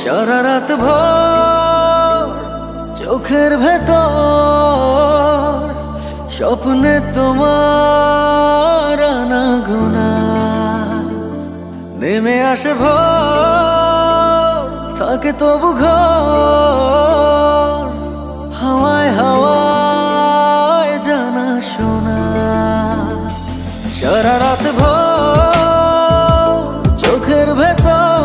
সারা রাত ভোর চোখের ভেতর, স্বপ্নে তোমার না গোনা নেমে আসে ভোর, থাকে তবু ঘর। সারা রাত ভোর চোখের ভেতর,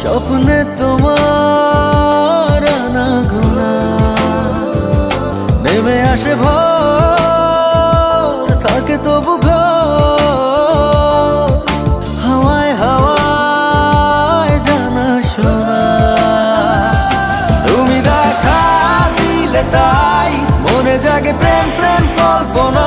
স্বপ্নে তোমার আনা গোনা নেমে আসে ভোর, থাকে তবু হাওয়ায় হাওয়ায় জানা শোনা। তুমি দেখা দিলে তাই মনে জাগে প্রেম প্রেম কল্পনা।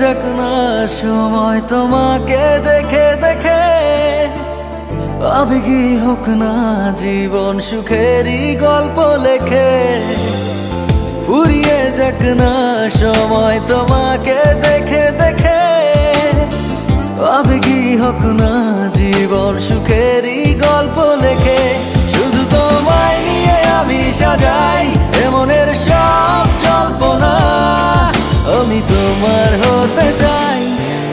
যাক না, সময় তোমাকে দেখে দেখে। আবেগী হোক না, জীবন সুখেরই গল্প লেখে। ফুরিয়ে যাক না, সময় তোমাকে দেখে দেখে। আবেগী হোক না, জীবন সুখেরই গল্প লেখে। শুধু তোমায় নিয়ে আমি সাজাই